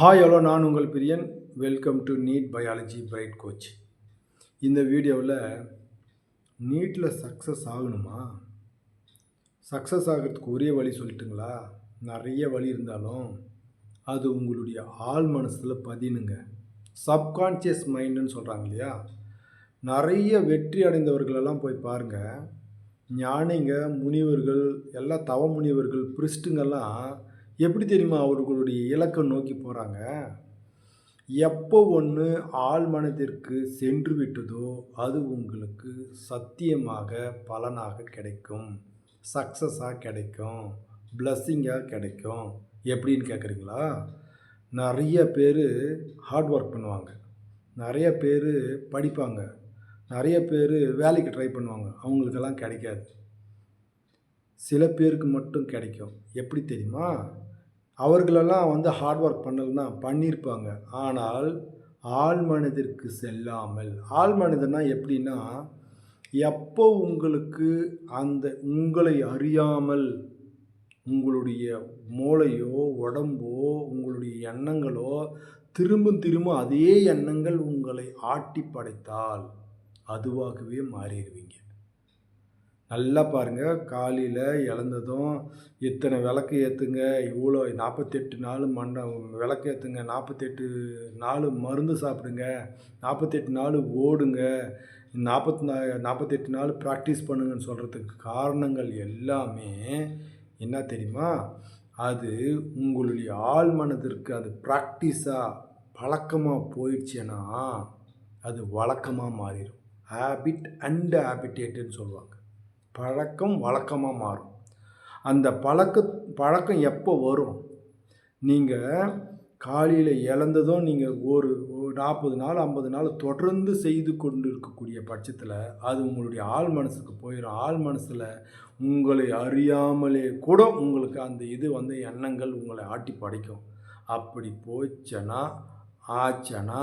Hi hello நான் உங்கள் Priyan. Welcome to NEET biology bright coach இந்த வீடியோவில் நீட்டில் சக்ஸஸ் ஆகணுமா? சக்ஸஸ் ஆகிறதுக்கு ஒரே வழி சொல்லிட்டுங்களா? நிறைய வழி இருந்தாலும் அது உங்களுடைய ஆள் மனசில் பதினுங்க சப்கான்ஷியஸ் மைண்டுன்னு சொல்கிறாங்க இல்லையா? நிறைய வெற்றி அடைந்தவர்களெல்லாம் போய் பாருங்கள் ஞானிங்க முனிவர்கள் எல்லா தவ முனிவர்கள் பிரிஸ்ட்டுங்கெல்லாம் எப்படி தெரியுமா அவர்களுடைய இலக்கை நோக்கி போகிறாங்க எப்போ ஒன்று ஆழ்மனதிற்கு சென்று விட்டதோ அது உங்களுக்கு சத்தியமாக பலனாக கிடைக்கும். சக்ஸஸாக கிடைக்கும். பிளஸ்ஸிங்காக கிடைக்கும். எப்படின்னு கேட்குறீங்களா நிறைய பேர் ஹார்ட் ஒர்க் பண்ணுவாங்க. நிறைய பேர் படிப்பாங்க. நிறைய பேர் வேலைக்கு ட்ரை பண்ணுவாங்க. அவங்களுக்கெல்லாம் கிடைக்காது. சில பேருக்கு மட்டும் கிடைக்கும். எப்படி தெரியுமா? அவர்களெல்லாம் வந்து ஹார்ட் ஒர்க் பண்ணலன்னா பண்ணியிருப்பாங்க. ஆனால் ஆள் மனதிற்கு செல்லாமல் ஆள் மனிதனா எப்படின்னா எப்போ உங்களுக்கு அந்த உங்களை அறியாமல் உங்களுடைய மூளையோ உடம்போ உங்களுடைய எண்ணங்களோ திரும்ப திரும்ப அதே எண்ணங்கள் உங்களை ஆட்டி படைத்தால் அதுவாகவே மாறிடுவீங்க. நல்லா பாருங்கள் காலையில் இழந்ததும் இத்தனை விளக்கு ஏற்றுங்க இவ்வளோ நாற்பத்தெட்டு நாள் மண்ட விளக்கு ஏற்றுங்க நாற்பத்தெட்டு நாள் மருந்து சாப்பிடுங்க. நாற்பத்தெட்டு நாள் ஓடுங்க. நாற்பத்தி நா நாற்பத்தெட்டு நாள் ப்ராக்டிஸ் பண்ணுங்கன்னு சொல்கிறதுக்கு காரணங்கள் எல்லாமே என்ன தெரியுமா? அது உங்களுடைய ஆள் மனதிற்கு அது ப்ராக்டிஸாக பழக்கமாக போயிடுச்சுன்னா அது வழக்கமாக மாறிடும். ஹேபிட் அண்ட் ஹேபிட்டேட்டுன்னு சொல்லுவாங்க. பழக்கம் வழக்கமாக மாறும். அந்த பழக்க பழக்கம் எப்போ வரும்? நீங்கள் காலையில் இழந்ததும் நீங்கள் ஒரு நாற்பது நாள் ஐம்பது நாள் தொடர்ந்து செய்து கொண்டு இருக்கக்கூடிய பட்சத்தில் அது உங்களுடைய ஆள் மனசுக்கு போயிடும் ஆள் மனசில் உங்களை அறியாமலே கூட உங்களுக்கு அந்த இது வந்து எண்ணங்கள் உங்களை ஆட்டி படைக்கும். அப்படி போச்சனா ஆச்சனா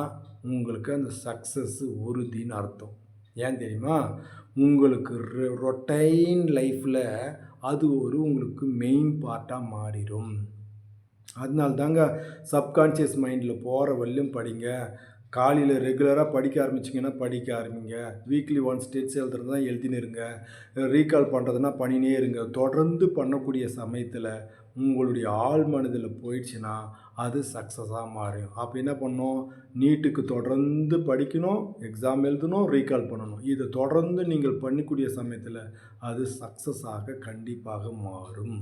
உங்களுக்கு அந்த சக்ஸஸ் உறுதின்னு அர்த்தம். ஏன் தெரியுமா? உங்களுக்கு ரொட்டைன் லைஃப்பில் அது ஒரு உங்களுக்கு மெயின் பார்ட்டாக மாறிடும். அதனால தாங்க சப்கான்ஷியஸ் மைண்டில் போகிற வழியும் படிங்க. காலையில் ரெகுலராக படிக்க ஆரம்பிச்சிங்கன்னா படிக்க ஆரம்பிங்க. வீக்லி ஒன் ஸ்டேட்ஸ் எழுதுறதுனா தான் எழுதினு இருங்க ரீகால் பண்ணுறதுனா பண்ணினே இருங்க. தொடர்ந்து பண்ணக்கூடிய சமயத்தில் உங்களுடைய ஆள் மனதில் போயிடுச்சுன்னா அது சக்ஸஸாக மாறும். அப்போ என்ன பண்ணணும்? நீட்டுக்கு தொடர்ந்து படிக்கணும் எக்ஸாம் எழுதணும் ரீகால் பண்ணணும். இதை தொடர்ந்து நீங்கள் பண்ணக்கூடிய சமயத்தில் அது சக்ஸஸாக கண்டிப்பாக மாறும்.